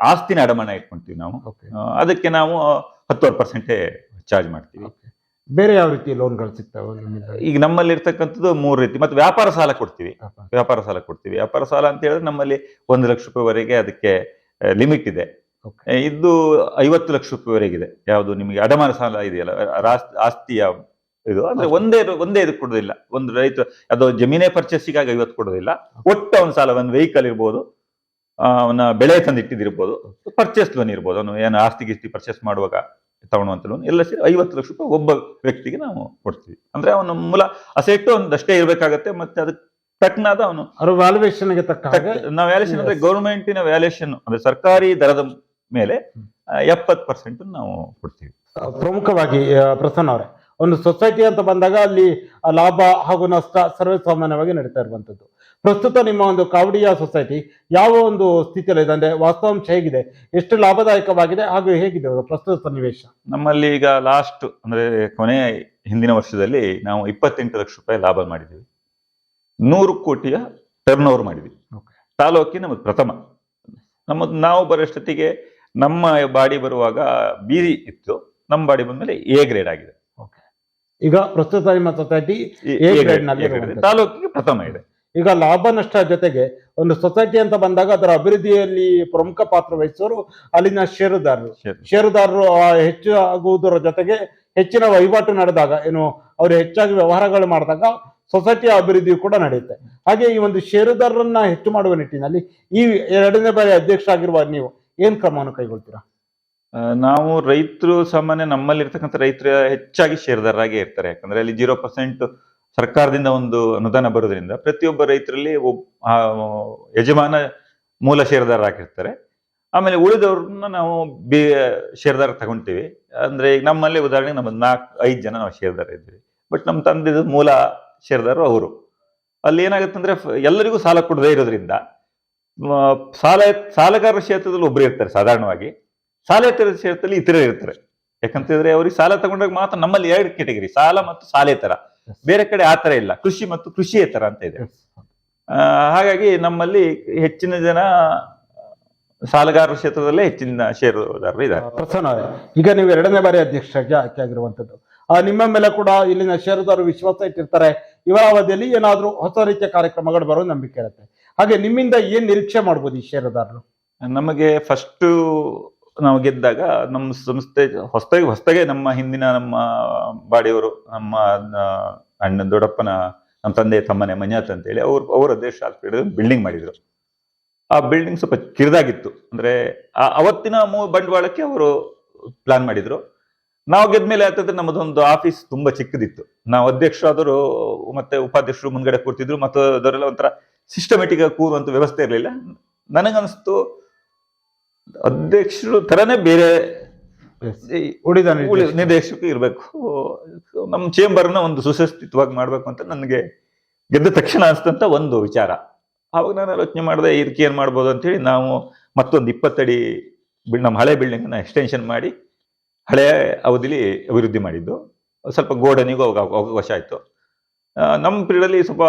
ಆಸ್ತಿನ ಅಡಮಾನ ಇಟ್ಕೊಂತೀವಿ ನಾವು. ಅದಕ್ಕೆ ನಾವು ಹತ್ತುವರೆ ಪರ್ಸೆಂಟೇ ಚಾರ್ಜ್ ಮಾಡ್ತೀವಿ. ಬೇರೆ ಯಾವ ರೀತಿ ಲೋನ್ಗಳು ಸಿಗ್ತಾವೆ? ಈಗ ನಮ್ಮಲ್ಲಿ ಇರ್ತಕ್ಕಂಥದ್ದು ಮೂರು ರೀತಿ ಮತ್ತೆ ವ್ಯಾಪಾರ ಸಾಲ ಕೊಡ್ತೀವಿ. ವ್ಯಾಪಾರ. ಸಾಲ ಕೊಡ್ತೀವಿ. ವ್ಯಾಪಾರ ಸಾಲ ಅಂತ ಹೇಳಿದ್ರೆ ನಮ್ಮಲ್ಲಿ ಒಂದು ಲಕ್ಷ ರೂಪಾಯಿವರೆಗೆ ಅದಕ್ಕೆ ಲಿಮಿಟ್ ಇದೆ. ಇದು ಐವತ್ತು ಲಕ್ಷ ರೂಪಾಯಿವರೆಗಿದೆ. ಯಾವುದು ನಿಮಗೆ ಅಡಮಾನ ಸಾಲ ಇದೆಯಲ್ಲ ಆಸ್ತಿಯ ಇದು. ಅಂದ್ರೆ. ಒಂದೇ ಒಂದೇ ಇದು ಕೊಡೋದಿಲ್ಲ. ಒಂದು ರೈತ ಅದು ಜಮೀನೇ ಪರ್ಚೇಸಿಗಾಗಿ ಐವತ್ತು ಕೊಡೋದಿಲ್ಲ. ಒಟ್ಟು ಒಂದು ಸಾಲ ಒಂದು ವೆಹಿಕಲ್ ಇರ್ಬೋದು. ಅವನ ಬೆಳೆ ತಂದಿಟ್ಟಿದ್ದಿರ್ಬೋದು ಪರ್ಚೇಸ್ ಲೋನ್ ಇರ್ಬೋದು ಅವನು ಏನು ಆಸ್ತಿ ಗಿಸ್ತಿ ಪರ್ಚೇಸ್ ಮಾಡುವಾಗ ತಗೊಳ್ಳುವಂಥ ಲೋನ್ ಎಲ್ಲ ಸೇರಿ ಐವತ್ತು ಲಕ್ಷ ರೂಪಾಯಿ ಒಬ್ಬ ವ್ಯಕ್ತಿಗೆ ನಾವು ಕೊಡ್ತೀವಿ. ಅಂದ್ರೆ ಅವನ ಮೂಲ ಅಸೆಟ್ಟು ಒಂದಷ್ಟೇ ಇರಬೇಕಾಗತ್ತೆ ಮತ್ತೆ ಅದಕ್ಕೆ ತಕ್ಕನಾದ ಅವನು ವ್ಯಾಲ್ಯೂಯೇಷನ್ಗೆ ತಕ್ಕ ನಾವು ವ್ಯಾಲ್ಯೂಷನ್ ಅಂದರೆ ಗೌರ್ಮೆಂಟಿನ ವ್ಯಾಲ್ಯೂಷನ್ ಅಂದರೆ ಸರ್ಕಾರಿ ದರದ ಮೇಲೆ ಎಪ್ಪತ್ತು ಪರ್ಸೆಂಟ್ ನಾವು ಕೊಡ್ತೀವಿ. ಪ್ರಮುಖವಾಗಿ ಪ್ರಸನ್ನ ಅವರೇ ಒಂದು ಸೊಸೈಟಿ ಅಂತ ಬಂದಾಗ ಅಲ್ಲಿ ಲಾಭ ಹಾಗೂ ನಷ್ಟ ಸರ್ವೇ ಸಾಮಾನ್ಯವಾಗಿ ನಡೀತಾ ಇರುವಂತದ್ದು. ಪ್ರಸ್ತುತ ನಿಮ್ಮ ಒಂದು ಕಾವಡಿಯ ಸೊಸೈಟಿ ಯಾವ ಒಂದು ಸ್ಥಿತಿಯಲ್ಲಿ ಇದೆ? ಅಂದ್ರೆ ವಾಸ್ತವಾಂಶ ಹೇಗಿದೆ? ಎಷ್ಟು ಲಾಭದಾಯಕವಾಗಿದೆ ಹಾಗೂ ಹೇಗಿದೆ ಪ್ರಸ್ತುತ ಸನ್ನಿವೇಶ? ನಮ್ಮಲ್ಲಿ ಈಗ ಲಾಸ್ಟ್ ಅಂದ್ರೆ ಕೊನೆ ಹಿಂದಿನ ವರ್ಷದಲ್ಲಿ ನಾವು ಇಪ್ಪತ್ತೆಂಟು ಲಕ್ಷ ರೂಪಾಯಿ ಲಾಭ ಮಾಡಿದ್ವಿ. ನೂರು ಕೋಟಿಯ ಟರ್ನ್ ಓವರ್ ಮಾಡಿದ್ವಿ. ತಾಲೂಕಿ ತಾಲೂಕಿನ ನಮ್ಮದು ಪ್ರಥಮ. ನಮ್ಮದು ನಾವು ಬರೋಷ್ಟೊತ್ತಿಗೆ ನಮ್ಮ ಬಾಡಿ ಬರುವಾಗ ಬಿ ಇತ್ತು. ನಮ್ಮ ಬಾಡಿ ಬಂದ್ಮೇಲೆ ಎ ಗ್ರೇಡ್ ಆಗಿದೆ. ಈಗ ಪ್ರಸ್ತುತ ನಿಮ್ಮ ಸೊಸೈಟಿ. ತಾಲೂಕಿಗೆ ಪ್ರಥಮ ಇದೆ. ಈಗ ಲಾಭ ನಷ್ಟ ಜೊತೆಗೆ ಒಂದು ಸೊಸೈಟಿ ಅಂತ ಬಂದಾಗ ಅದರ ಅಭಿವೃದ್ಧಿಯಲ್ಲಿ ಪ್ರಮುಖ ಪಾತ್ರ ವಹಿಸೋರು ಅಲ್ಲಿನ ಷೇರುದಾರರು. ಷೇರುದಾರರು ಹೆಚ್ಚು ಆಗುವುದರ ಜೊತೆಗೆ ಹೆಚ್ಚಿನ ವಹಿವಾಟು ನಡೆದಾಗ ಏನು ಅವರು ಹೆಚ್ಚಾಗಿ ವ್ಯವಹಾರಗಳು ಮಾಡಿದಾಗ ಸೊಸೈಟಿಯ ಅಭಿವೃದ್ಧಿಯು ಕೂಡ ನಡೆಯುತ್ತೆ. ಹಾಗೆ ಈ ಒಂದು ಷೇರುದಾರರನ್ನ ಹೆಚ್ಚು ಮಾಡುವ ನಿಟ್ಟಿನಲ್ಲಿ ಈ ಎರಡನೇ ಬಾರಿ ಅಧ್ಯಕ್ಷ ಆಗಿರುವ ನೀವು ಏನ್ ಕ್ರಮವನ್ನು ಕೈಗೊಳ್ತೀರಾ? ನಾವು ರೈತರು ಸಾಮಾನ್ಯ ನಮ್ಮಲ್ಲಿ ಇರ್ತಕ್ಕಂಥ ರೈತರು ಹೆಚ್ಚಾಗಿ ಷೇರುದಾರರಾಗೆ ಇರ್ತಾರೆ. ಯಾಕಂದ್ರೆ ಅಲ್ಲಿ ಜೀರೋ ಪರ್ಸೆಂಟ್ ಸರ್ಕಾರದಿಂದ ಒಂದು ಅನುದಾನ ಬರೋದ್ರಿಂದ ಪ್ರತಿಯೊಬ್ಬ ರೈತರಲ್ಲಿ ಒಬ್- ಯಜಮಾನ ಮೂಲ ಷೇರ್ದಾರರಾಗಿರ್ತಾರೆ ಆಮೇಲೆ ಉಳಿದವ್ರನ್ನ ನಾವು ಬಿ, ಷೇರ್ದಾರ ತಗೊಂತೀವಿ. ಅಂದ್ರೆ ಈಗ ನಮ್ಮಲ್ಲಿ ಉದಾಹರಣೆಗೆ ನಮ್ಮ ನಾಲ್ಕು ಐದು ಜನ ನಾವು ಷೇರ್ದಾರ ಇದ್ದೀವಿ. ಬಟ್ ನಮ್ಮ ತಂದೆ ಮೂಲ ಷೇರ್ದಾರರು ಅವರು. ಅಲ್ಲಿ ಏನಾಗುತ್ತಂದ್ರೆ ಫ- ಎಲ್ಲರಿಗೂ ಸಾಲ ಕೊಡದೇ ಇರೋದ್ರಿಂದ ಸಾಲ, ಸಾಲಗಾರರ ಕ್ಷೇತ್ರದಲ್ಲಿ ಒಬ್ಬರು ಇರ್ತಾರೆ ಸಾಧಾರಣವಾಗಿ. ಸಾಲೇತರ ಕ್ಷೇತ್ರದಲ್ಲಿ ಇತರರು ಇರ್ತಾರೆ. ಯಾಕಂತಂದ್ರೆ ಅವ್ರಿಗೆ ಸಾಲ ತಗೊಂಡಾಗ ಮಾತ್ರ ನಮ್ಮಲ್ಲಿ ಎರಡು ಕೆಟಗರಿ ಸಾಲ ಮತ್ತು ಸಾಲೇತರ ಬೇರೆ ಕಡೆ ಆ ತರ ಇಲ್ಲ. ಕೃಷಿ ಮತ್ತು ಕೃಷಿಯೇತರ ಅಂತ ಇದೆ. ಆ, ಹಾಗಾಗಿ ನಮ್ಮಲ್ಲಿ ಹೆಚ್ಚಿನ ಜನ ಸಾಲಗಾರರ ಕ್ಷೇತ್ರದಲ್ಲೇ ಹೆಚ್ಚಿನ ಷೇರುದಾರರು ಇದ್ದಾರೆ. ಪ್ರಸನ್ನ ಈಗ ನೀವು ಎರಡನೇ ಬಾರಿ ಅಧ್ಯಕ್ಷರಾಗಿ ಆಯ್ಕೆ ಆಗಿರುವಂತದ್ದು ಆ, ನಿಮ್ಮ ಮೇಲೆ ಕೂಡ ಇಲ್ಲಿನ ಷೇರುದಾರರು ವಿಶ್ವಾಸ ಇಟ್ಟಿರ್ತಾರೆ. ಇವರ ಅವಧಿಯಲ್ಲಿ ಏನಾದ್ರೂ ಹೊಸ ರೀತಿಯ ಕಾರ್ಯಕ್ರಮಗಳು ಬರೋ ನಂಬಿಕೆ ಇರುತ್ತೆ. ಹಾಗೆ ನಿಮ್ಮಿಂದ ಏನ್ ನಿರೀಕ್ಷೆ ಮಾಡ್ಬೋದು ಈ ಷೇರುದಾರರು? ನಮಗೆ ಫಸ್ಟ್ ನಾವು ಗೆದ್ದಾಗ ನಮ್ಮ ಸಂಸ್ಥೆ ಹೊಸ್ತಾಗಿ ಹೊಸ್ತಾಗೆ ನಮ್ಮ ಹಿಂದಿನ ನಮ್ಮ ಬಾಡಿಯವರು, ನಮ್ಮ ಅಣ್ಣ ದೊಡ್ಡಪ್ಪನ, ನಮ್ಮ ತಂದೆ, ತಮ್ಮನೆ, ಮಂಜಾತ್ ಅಂತೇಳಿ ಅವ್ರು, ಅವ್ರ ಅಧ್ಯಕ್ಷ ಬಿಲ್ಡಿಂಗ್ ಮಾಡಿದ್ರು. ಆ ಬಿಲ್ಡಿಂಗ್ ಸ್ವಲ್ಪ ಕಿರಿದಾಗಿತ್ತು. ಅಂದ್ರೆ ಆ- ಅವತ್ತಿನ ಮೂ, ಬಂಡವಾಳಕ್ಕೆ ಅವರು ಪ್ಲಾನ್ ಮಾಡಿದ್ರು. ನಾವು ಗೆದ್ಮೇಲೆ ಆಗ್ತದೆ ನಮ್ಮದೊಂದು ಆಫೀಸ್ ತುಂಬಾ ಚಿಕ್ಕದಿತ್ತು. ನಾವು ಅಧ್ಯಕ್ಷರಾದರು ಮತ್ತೆ ಉಪಾಧ್ಯಕ್ಷರು ಮುಂದ್ಗಡೆ ಕೂರ್ತಿದ್ರು ಮತ್ತು ಅದರೆಲ್ಲ ಒಂಥರ ಸಿಸ್ಟಮೆಟಿಕ್ ಆಗಿ ಕೂರುವಂತ ವ್ಯವಸ್ಥೆ ಇರಲಿಲ್ಲ. ನನಗನ್ಸ್ತು ಅಧ್ಯಕ್ಷರು ತರನೇ ಬೇರೆ ಉಳಿದ. ನಿರ್ದೇಶಕ. ಇರಬೇಕು. ನಮ್ಮ ಚೇಂಬರ್ನ ಒಂದು ಸುಸಂಸ್ಥಿತವಾಗಿ ಮಾಡ್ಬೇಕು ಅಂತ ನನಗೆ ಗೆದ್ದ ತಕ್ಷಣ ಅನ್ಸ್ತಂತ ಒಂದು ವಿಚಾರ. ಆವಾಗ ನಾನು ಆಲೋಚನೆ ಮಾಡಿದೆ ಇದಕ್ಕೆ ಏನ್ ಮಾಡ್ಬೋದು ಅಂತೇಳಿ ನಾವು ಮತ್ತೊಂದು ಇಪ್ಪತ್ತಡಿ ಬಿಲ್- ನಮ್ಮ ಹಳೆ ಬಿಲ್ಡಿಂಗ್ನ ಎಕ್ಸ್ಟೆನ್ಷನ್ ಮಾಡಿ ಹಳೆ ಅವಧಿಲಿ ಅಭಿವೃದ್ಧಿ ಮಾಡಿದ್ದು. ಸ್ವಲ್ಪ ಗೋಡನಿಗೂ ಅವಾಗ ಅವಕಾಶ ಆಯ್ತು. ನಮ್ಮ ಪೀರಿಯಡಲ್ಲಿ ಸ್ವಲ್ಪ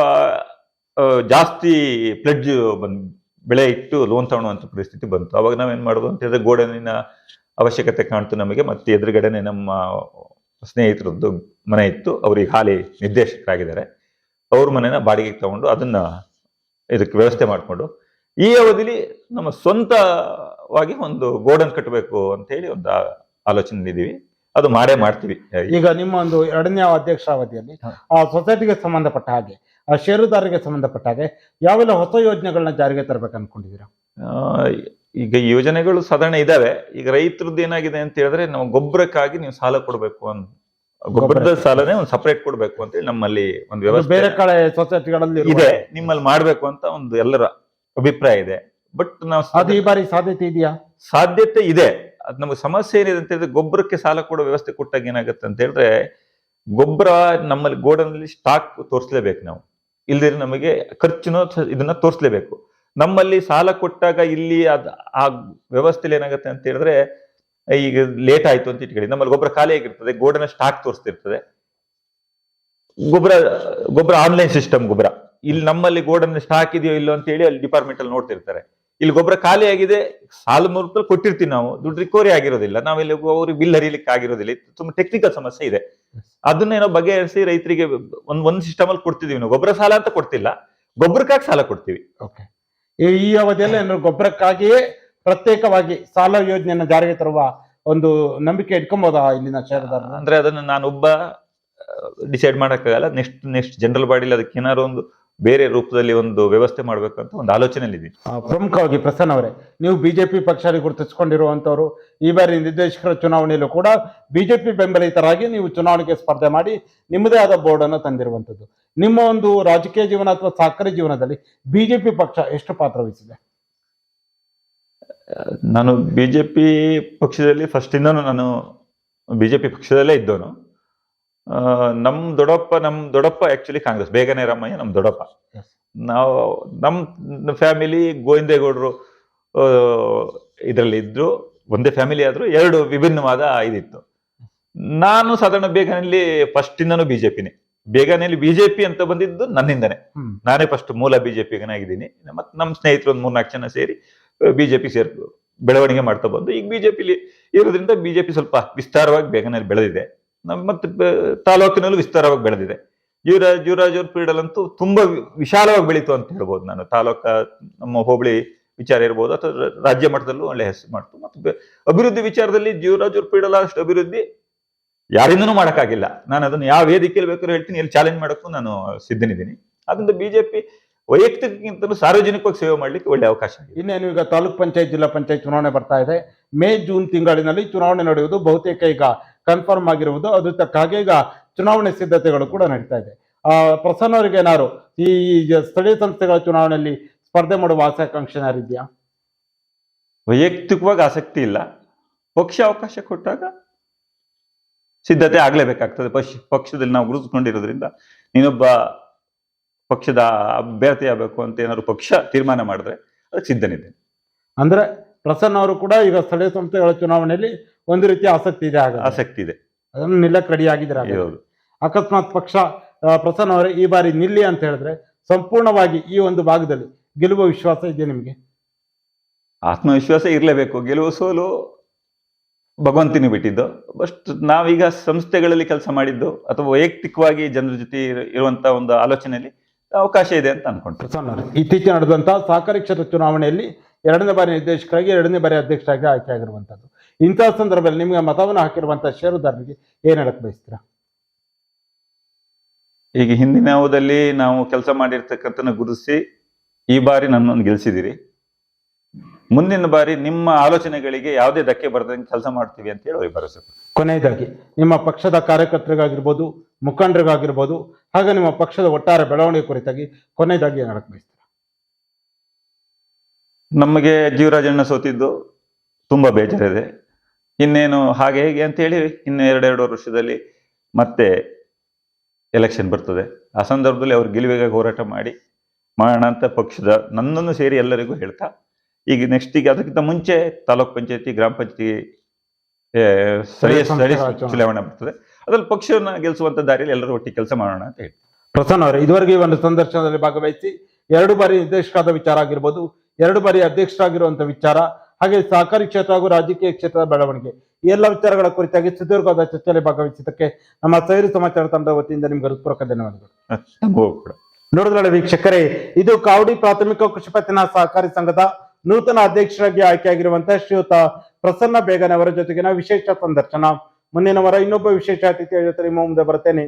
ಜಾಸ್ತಿ ಪ್ಲಡ್ಜ್ ಬಂದ್ ಬೆಳೆ ಇಟ್ಟು ಲೋನ್ ತಗೊಳ್ಳುವಂಥ ಪರಿಸ್ಥಿತಿ ಬಂತು. ಅವಾಗ ನಾವೇನು ಮಾಡೋದು ಅಂತ ಹೇಳಿದ್ರೆ ಗೋಡನಿನ ಅವಶ್ಯಕತೆ ಕಾಣ್ತು ನಮಗೆ ಮತ್ತೆ ಎದುರುಗಡೆನೆ ನಮ್ಮ ಸ್ನೇಹಿತರದ್ದು ಮನೆ ಇತ್ತು. ಅವ್ರಿಗೆ ಹಾಲಿ ನಿರ್ದೇಶಕರಾಗಿದ್ದಾರೆ. ಅವ್ರ ಮನೆನ ಬಾಡಿಗೆಗೆ ತಗೊಂಡು ಅದನ್ನ ಇದಕ್ಕೆ ವ್ಯವಸ್ಥೆ ಮಾಡಿಕೊಂಡು ಈ ಅವಧಿಲಿ ನಮ್ಮ ಸ್ವಂತವಾಗಿ ಒಂದು ಗೋಡನ್ ಕಟ್ಟಬೇಕು ಅಂತ ಹೇಳಿ ಒಂದು ಆಲೋಚನೆ ಇದೀವಿ ಅದು ಮಾಡೇ ಮಾಡ್ತೀವಿ. ಈಗ ನಿಮ್ಮ ಒಂದು ಎರಡನೇ ಅಧ್ಯಕ್ಷ ಅವಧಿಯಲ್ಲಿ. ಆ ಸೊಸೈಟಿಗೆ ಸಂಬಂಧಪಟ್ಟ ಹಾಗೆ ಆ ಷೇರುದಾರರಿಗೆ ಸಂಬಂಧಪಟ್ಟ ಹಾಗೆ ಯಾವೆಲ್ಲ ಹೊಸ ಯೋಜನೆಗಳನ್ನ ಜಾರಿಗೆ ತರಬೇಕು ಅನ್ಕೊಂಡಿದ್ದೀರಾ? ಈಗ ಯೋಜನೆಗಳು ಸಾಧಾರಣ ಇದಾವೆ. ಈಗ ರೈತರದ್ದು ಏನಾಗಿದೆ ಅಂತ ಹೇಳಿದ್ರೆ ನಾವು ಗೊಬ್ಬರಕ್ಕಾಗಿ ನೀವು ಸಾಲ ಕೊಡಬೇಕು ಅಂತ ಗೊಬ್ಬರದ. ಸಾಲನೇ ಒಂದು ಸಪರೇಟ್ ಕೊಡಬೇಕು ಅಂತ ಹೇಳಿ ನಮ್ಮಲ್ಲಿ ಒಂದು ವ್ಯವಸ್ಥೆ ಬೇರೆ ಕಡೆ ಸೊಸೈಟಿಗಳಲ್ಲಿ ಇದೆ. ನಿಮ್ಮಲ್ಲಿ ಮಾಡ್ಬೇಕು ಅಂತ ಒಂದು ಎಲ್ಲರ ಅಭಿಪ್ರಾಯ ಇದೆ. ಬಟ್ ನಾವು ಅದು ಈ ಬಾರಿ ಸಾಧ್ಯತೆ ಇದೆಯಾ? ಸಾಧ್ಯತೆ ಇದೆ. ಅದ್ ನಮಗೆ ಸಮಸ್ಯೆ ಏನಿದೆ ಅಂತ ಹೇಳಿದ್ರೆ ಗೊಬ್ಬರಕ್ಕೆ ಸಾಲ ಕೊಡೋ ವ್ಯವಸ್ಥೆ ಕೊಟ್ಟಾಗ ಏನಾಗುತ್ತೆ ಅಂತ ಹೇಳಿದ್ರೆ ಗೊಬ್ಬರ ನಮ್ಮಲ್ಲಿ ಗೋಡನಲ್ಲಿ ಸ್ಟಾಕ್ ತೋರಿಸ್ಲೇಬೇಕು ನಾವು. ಇಲ್ದಿದ್ರೆ ನಮಗೆ ಖರ್ಚಿನ ಇದನ್ನ ತೋರಿಸ್ಲೇಬೇಕು. ನಮ್ಮಲ್ಲಿ ಸಾಲ ಕೊಟ್ಟಾಗ ಇಲ್ಲಿ ಅದ್ ಆ ವ್ಯವಸ್ಥೆಲಿ ಏನಾಗುತ್ತೆ ಅಂತ ಹೇಳಿದ್ರೆ ಈಗ ಲೇಟ್ ಆಯ್ತು ಅಂತ ಇಟ್ಕೊಳ್ಳಿ. ನಮ್ಮಲ್ಲಿ ಗೊಬ್ಬರ ಖಾಲಿ ಆಗಿರ್ತದೆ, ಗೋಡನ ಸ್ಟಾಕ್ ತೋರಿಸ್ತಿರ್ತದೆ. ಗೊಬ್ಬರ ಗೊಬ್ಬರ ಆನ್ಲೈನ್ ಸಿಸ್ಟಮ್ ಗೊಬ್ಬರ. ಇಲ್ಲಿ ನಮ್ಮಲ್ಲಿ ಗೋಡನ್ ಸ್ಟಾಕ್ ಇದೆಯೋ ಇಲ್ಲೋ ಅಂತ ಹೇಳಿ ಅಲ್ಲಿ ಡಿಪಾರ್ಟ್ಮೆಂಟ್ ಅಲ್ಲಿ ನೋಡ್ತಿರ್ತಾರೆ. ಇಲ್ಲಿ ಗೊಬ್ಬರ ಖಾಲಿ ಆಗಿದೆ ಸಾಲ ರೂಪಾಯಿ ಕೊಟ್ಟಿರ್ತೀವಿ ನಾವು. ದುಡ್ಡು ರಿಕವರಿ ಆಗಿರೋದಿಲ್ಲ. ನಾವಿಲ್ಲಿ ಅವ್ರಿಗೆ ಬಿಲ್ ಹರಿಲಿಕ್ಕೆ ಆಗಿರೋದಿಲ್ಲ. ತುಂಬಾ ಟೆಕ್ನಿಕಲ್ ಸಮಸ್ಯೆ ಇದೆ. ಅದನ್ನೇನೋ ಬಗೆಹರಿಸಿ ರೈತರಿಗೆ ಒಂದ್ ಒಂದ್ ಸಿಸ್ಟಮ್ ಅಲ್ಲಿ ಕೊಡ್ತಿದೀವಿ ನಾವು. ಗೊಬ್ಬರ ಸಾಲ ಅಂತ ಕೊಡ್ತಿಲ್ಲ. ಗೊಬ್ಬರಕ್ಕಾಗಿ ಸಾಲ ಕೊಡ್ತೀವಿ. ಓಕೆ ಈ ಅವಧಿಯಲ್ಲಿ ಏನು ಗೊಬ್ಬರಕ್ಕಾಗಿಯೇ ಪ್ರತ್ಯೇಕವಾಗಿ ಸಾಲ ಯೋಜನೆಯನ್ನು ಜಾರಿಗೆ ತರುವ ಒಂದು ನಂಬಿಕೆ ಇಟ್ಕೊಬೋದಾ ಇಲ್ಲಿನ ಷೇರುದಾರರು? ಅಂದ್ರೆ ಅದನ್ನ ನಾನೊಬ್ಬ ಡಿಸೈಡ್ ಮಾಡಕ್ಕಾಗಲ್ಲ. ನೆಕ್ಸ್ಟ್ ನೆಕ್ಸ್ಟ್ ಜನರಲ್ ಬಾಡಿಲಿ ಅದಕ್ಕೆ ಏನಾದ್ರು ಒಂದು ಬೇರೆ ರೂಪದಲ್ಲಿ ಒಂದು ವ್ಯವಸ್ಥೆ ಮಾಡಬೇಕಂತ ಒಂದು ಆಲೋಚನೆಯಲ್ಲಿದ್ದೀನಿ. ಪ್ರಮುಖವಾಗಿ ಪ್ರಸನ್ನ ಅವರೇ ನೀವು ಬಿಜೆಪಿ ಪಕ್ಷ ಗುರುತಿಸಿಕೊಂಡಿರುವಂತವರು ಈ ಬಾರಿ ನಿರ್ದೇಶಕರ ಚುನಾವಣೆಯಲ್ಲೂ ಕೂಡ ಬಿಜೆಪಿ ಬೆಂಬಲಿತರಾಗಿ ನೀವು ಚುನಾವಣೆಗೆ ಸ್ಪರ್ಧೆ ಮಾಡಿ ನಿಮ್ಮದೇ ಆದ ಬೋರ್ಡ್ ಅನ್ನು ತಂದಿರುವಂತದ್ದು ನಿಮ್ಮ ಒಂದು ರಾಜಕೀಯ ಜೀವನ ಅಥವಾ ಸಹಕಾರಿ ಜೀವನದಲ್ಲಿ ಬಿಜೆಪಿ ಪಕ್ಷ ಎಷ್ಟು ಪಾತ್ರ ವಹಿಸಿದೆ? ನಾನು ಬಿಜೆಪಿ ಪಕ್ಷದಲ್ಲಿ ಫಸ್ಟ್ ಇಂದ ನಾನು ಬಿಜೆಪಿ ಪಕ್ಷದಲ್ಲೇ ಇದ್ದವನು. ನಮ್ ದೊಡ್ಡಪ್ಪ ನಮ್ ದೊಡ್ಡಪ್ಪ ಆಕ್ಚುಲಿ ಕಾಂಗ್ರೆಸ್ ಬೇಗನೆ ರಾಮಯ್ಯ ನಮ್ ದೊಡ್ಡಪ್ಪ. ನಾವು ನಮ್ ಫ್ಯಾಮಿಲಿ ಗೋವಿಂದೇಗೌಡರು ಇದರಲ್ಲಿ ಇದ್ರು ಒಂದೇ ಫ್ಯಾಮಿಲಿ ಆದ್ರೂ ಎರಡು ವಿಭಿನ್ನವಾದ ಇದಿತ್ತು. ನಾನು ಸಾಧಾರಣ ಬೇಗನೆಯಲ್ಲಿ ಫಸ್ಟ್ ಜೆ ಬಿಜೆಪಿನೇ ಬೇಗನೆಯಲ್ಲಿ ಬಿಜೆಪಿ ಅಂತ ಬಂದಿದ್ದು ನನ್ನಿಂದನೇ. ನಾನೇ ಫಸ್ಟ್ ಮೂಲ ಬಿಜೆಪಿಗನಾಗಿದ್ದೀನಿ ಮತ್ತೆ ನಮ್ಮ ಸ್ನೇಹಿತರು ಒಂದು ಮೂರ್ನಾಲ್ಕು ಜನ ಸೇರಿ ಬಿಜೆಪಿ ಸೇರ್ ಬೆಳವಣಿಗೆ ಮಾಡ್ತಾ ಬಂದು ಈಗ ಬಿಜೆಪಿಲಿ ಇರೋದ್ರಿಂದ ಬಿಜೆಪಿ ಸ್ವಲ್ಪ ವಿಸ್ತಾರವಾಗಿ ಬೇಗನೆ ಬೆಳೆದಿದೆ. ನಮ್ಮ ಮತ್ತೆ, ಬ- ತಾಲೂಕಿನಲ್ಲೂ ವಿಸ್ತಾರವಾಗಿ ಬೆಳೆದಿದೆ. ಯುವರಾಜ್ ಯುವರಾಜ್ ಅವ್ರ ಪೀರಿಯಡ್ ಅಂತೂ ತುಂಬಾ ವಿಶಾಲವಾಗಿ ಬೆಳೀತು ಅಂತ ಹೇಳ್ಬೋದು ನಾನು. ತಾಲೂಕ, ನಮ್ಮ ಹೋಬಳಿ ವಿಚಾರ ಇರ್ಬೋದು, ಅಥವಾ ರಾಜ್ಯ ಮಟ್ಟದಲ್ಲೂ ಒಳ್ಳೆ ಹೆಸರು ಮಾಡ್ತು. ಮತ್ತು ಅಭಿವೃದ್ಧಿ ವಿಚಾರದಲ್ಲಿ ಯುವರಾಜ್ ಅವ್ರ ಅಷ್ಟು ಅಭಿವೃದ್ಧಿ ಯಾರಿಂದನೂ ಮಾಡೋಕ್ಕಾಗಿಲ್ಲ. ನಾನು ಅದನ್ನು ಯಾವ ವೇದಿಕೆಯಲ್ಲಿ ಬೇಕಾದ್ರೂ ಹೇಳ್ತೀನಿ, ಎಲ್ಲಿ ಚಾಲೆಂಜ್ ಮಾಡೋಕ್ಕೂ ನಾನು ಸಿದ್ಧನಿದ್ದೀನಿ. ಅದರಿಂದ ಬಿಜೆಪಿ ವೈಯಕ್ತಿಕಕ್ಕಿಂತಲೂ ಸಾರ್ವಜನಿಕವಾಗಿ ಸೇವೆ ಮಾಡಲಿಕ್ಕೆ ಒಳ್ಳೆ ಅವಕಾಶ ಇದೆ ಇನ್ನೇನು ಈಗ ತಾಲೂಕ್ ಪಂಚಾಯತ್, ಜಿಲ್ಲಾ ಪಂಚಾಯತ್ ಚುನಾವಣೆ ಬರ್ತಾ ಇದೆ. ಮೇ, ಜೂನ್ ತಿಂಗಳಿನಲ್ಲಿ ಚುನಾವಣೆ ನಡೆಯುವುದು ಬಹುತೇಕ ಈಗ ಕನ್ಫರ್ಮ್ ಆಗಿರುವುದು. ಅದು ತಕ್ಕ ಹಾಗೆ ಈಗ ಚುನಾವಣೆ ಸಿದ್ಧತೆಗಳು ಕೂಡ ನಡೀತಾ ಇದೆ. ಆ ಪ್ರಸನ್ನ ಅವರಿಗೆ ಏನಾದ್ರು ಈ ಸ್ಥಳೀಯ ಸಂಸ್ಥೆಗಳ ಚುನಾವಣೆಯಲ್ಲಿ ಸ್ಪರ್ಧೆ ಮಾಡುವ ಆಸೆಕಾಂಕ್ಷೆ ಯಾರಿದ್ಯಾ? ವೈಯಕ್ತಿಕವಾಗಿ ಆಸಕ್ತಿ ಇಲ್ಲ. ಪಕ್ಷ ಅವಕಾಶ ಕೊಟ್ಟಾಗ ಸಿದ್ಧತೆ ಆಗ್ಲೇಬೇಕಾಗ್ತದೆ. ಪಕ್ಷ ಪಕ್ಷದಲ್ಲಿ ನಾವು ಗುರುತಿಸ್ಕೊಂಡಿರೋದ್ರಿಂದ ನೀನೊಬ್ಬ ಪಕ್ಷದ ಅಭ್ಯರ್ಥಿ ಆಗಬೇಕು ಅಂತ ಏನಾದ್ರು ಪಕ್ಷ ತೀರ್ಮಾನ ಮಾಡಿದ್ರೆ ಅದಕ್ಕೆ ಸಿದ್ಧನಿದೆ ಅಂದ್ರೆ ಪ್ರಸನ್ನ ಅವರು ಕೂಡ ಈಗ ಸ್ಥಳೀಯ ಸಂಸ್ಥೆಗಳ ಚುನಾವಣೆಯಲ್ಲಿ ಒಂದು ರೀತಿಯ ಆಸಕ್ತಿ ಇದೆ ಆಗ ಆಸಕ್ತಿ ಇದೆ. ಅದನ್ನು ನಿಲ್ಲಕ್ ರೆಡಿ ಆಗಿದ್ದಾರೆ. ಹೌದು. ಅಕಸ್ಮಾತ್ ಪಕ್ಷ ಪ್ರಸನ್ನ ಅವರೇ ಈ ಬಾರಿ ನಿಲ್ಲಿ ಅಂತ ಹೇಳಿದ್ರೆ ಸಂಪೂರ್ಣವಾಗಿ ಈ ಒಂದು ಭಾಗದಲ್ಲಿ ಗೆಲುವ ವಿಶ್ವಾಸ ಇದೆ ನಿಮಗೆ? ಆತ್ಮವಿಶ್ವಾಸ ಇರಲೇಬೇಕು. ಗೆಲುವು ಸೋಲು ಭಗವಂತನಿಗೆ ಬಿಟ್ಟಿದ್ದು. ಬಸ್ಟ್ ನಾವೀಗ ಸಂಸ್ಥೆಗಳಲ್ಲಿ ಕೆಲಸ ಮಾಡಿದ್ದು ಅಥವಾ ವೈಯಕ್ತಿಕವಾಗಿ ಜನರ ಜೊತೆ ಇರ- ಇರುವಂತ ಒಂದು ಆಲೋಚನೆಯಲ್ಲಿ ಅವಕಾಶ ಇದೆ ಅಂತ ಅನ್ಕೊಂಡ್ರೆ ಇತ್ತೀಚೆಗೆ ನಡೆದಂತಹ ಸಹಕಾರಿ ಕ್ಷೇತ್ರ ಚುನಾವಣೆಯಲ್ಲಿ ಎರಡನೇ ಬಾರಿ ನಿರ್ದೇಶಕರಾಗಿ ಎರಡನೇ ಬಾರಿ ಅಧ್ಯಕ್ಷರಾಗಿ ಆಯ್ಕೆ ಆಗಿರುವಂಥದ್ದು. ಇಂತಹ ಸಂದರ್ಭದಲ್ಲಿ ನಿಮಗೆ ಮತವನ್ನು ಹಾಕಿರುವಂತಹ ಷೇರುದಾರರಿಗೆ ಏನ್ ಹೇಳಕ್ ಬಯಸ್ತೀರಾ? ಈಗ ಹಿಂದಿನ ಅವಧಿಯಲ್ಲಿ ನಾವು ಕೆಲಸ ಮಾಡಿರ್ತಕ್ಕಂಥ ಗುರುಸಿ ಈ ಬಾರಿ ನನ್ನನ್ನು ಗೆಲ್ಸಿದಿರಿ. ಮುಂದಿನ ಬಾರಿ ನಿಮ್ಮ ಆಲೋಚನೆಗಳಿಗೆ ಯಾವುದೇ ಧಕ್ಕೆ ಬರದಂಗೆ ಕೆಲಸ ಮಾಡ್ತೀವಿ ಅಂತ ಹೇಳಿ ಭರವಸೆ ಕೊನೆಯದಾಗಿ ನಿಮ್ಮ ಪಕ್ಷದ ಕಾರ್ಯಕರ್ತರಿಗಾಗಿರ್ಬೋದು ಮುಖಂಡರಿಗಾಗಿರ್ಬೋದು ಹಾಗೆ ನಿಮ್ಮ ಪಕ್ಷದ ಒಟ್ಟಾರೆ ಬೆಳವಣಿಗೆ ಕುರಿತಾಗಿ ಕೊನೆಯದಾಗಿ ಏನು ಬಯಸ್ತೀರಾ? ನಮಗೆ ಜೀವರಾಜಣ್ಣ ಸೋತಿದ್ದು ತುಂಬಾ ಬೇಜಾರಿದೆ. ಇನ್ನೇನು ಹಾಗೆ ಹೇಗೆ ಅಂತ ಹೇಳಿ ಇನ್ನು ಎರಡೆರಡು ವರ್ಷದಲ್ಲಿ ಮತ್ತೆ ಎಲೆಕ್ಷನ್ ಬರ್ತದೆ. ಆ ಸಂದರ್ಭದಲ್ಲಿ ಅವ್ರು ಗೆಲುವಿಗೆ ಹೋರಾಟ ಮಾಡಿ ಮಾಡೋಣ ಅಂತ ಪಕ್ಷದ ನನ್ನನ್ನು ಸೇರಿ ಎಲ್ಲರಿಗೂ ಹೇಳ್ತಾ ಈಗ ನೆಕ್ಸ್ಟ್ ಈಗ ಅದಕ್ಕಿಂತ ಮುಂಚೆ ತಾಲೂಕ್ ಪಂಚಾಯತಿ ಗ್ರಾಮ ಪಂಚಾಯತಿ ಸ್ಥಳೀಯ ಸ್ಥಳೀಯ ಚುನಾವಣೆ ಬರ್ತದೆ. ಅದ್ರಲ್ಲಿ ಪಕ್ಷವನ್ನ ಗೆಲ್ಲಿಸುವಂತ ದಾರಿಯಲ್ಲಿ ಎಲ್ಲರೂ ಒಟ್ಟಿಗೆ ಕೆಲಸ ಮಾಡೋಣ ಅಂತ ಹೇಳಿ ಪ್ರಸನ್ನ ಅವರೇ ಇದುವರೆಗೆ ಈ ಒಂದು ಸಂದರ್ಶನದಲ್ಲಿ ಭಾಗವಹಿಸಿ ಎರಡು ಬಾರಿ ನಿರ್ದೇಶಕರಾದ ವಿಚಾರ ಆಗಿರ್ಬೋದು. ಎರಡು ಬಾರಿ ಅಧ್ಯಕ್ಷರಾಗಿರುವಂತಹ ವಿಚಾರ ಹಾಗೆ ಸಹಕಾರಿ ಕ್ಷೇತ್ರ ಹಾಗೂ ರಾಜಕೀಯ ಕ್ಷೇತ್ರದ ಬೆಳವಣಿಗೆ. ಈ ಎಲ್ಲ ವಿಚಾರಗಳ ಕುರಿತಾಗಿ ಸುದೀರ್ಘವಾದ ಚರ್ಚೆಯಲ್ಲಿ ಭಾಗವಹಿಸಿದ್ದಕ್ಕೆ ನಮ್ಮ ಸೈರು ಸಮಾಚಾರ ತಂಡದ ವತಿಯಿಂದ ನಿಮ್ಗೆ ಹೃತ್ಪೂರ್ವಕ ಧನ್ಯವಾದಗಳು. ನೋಡಿದ್ರಲ್ಲ ವೀಕ್ಷಕರೇ ಇದು ಕಾವಡಿ ಪ್ರಾಥಮಿಕ ಕೃಷಿ ಪತ್ತಿನ ಸಹಕಾರಿ ಸಂಘದ ನೂತನ ಅಧ್ಯಕ್ಷರಾಗಿ ಆಯ್ಕೆಯಾಗಿರುವಂತಹ ಶ್ರೀಯುತ ಪ್ರಸನ್ನ ಬೇಗನವರ ಅವರ ಜೊತೆಗಿನ ವಿಶೇಷ ಸಂದರ್ಶನ. ಮುಂದಿನ ವಾರ ಇನ್ನೊಬ್ಬ ವಿಶೇಷ ಅತಿಥಿಯ ಜೊತೆ ನಿಮ್ಮ ಮುಂದೆ ಬರ್ತೇನೆ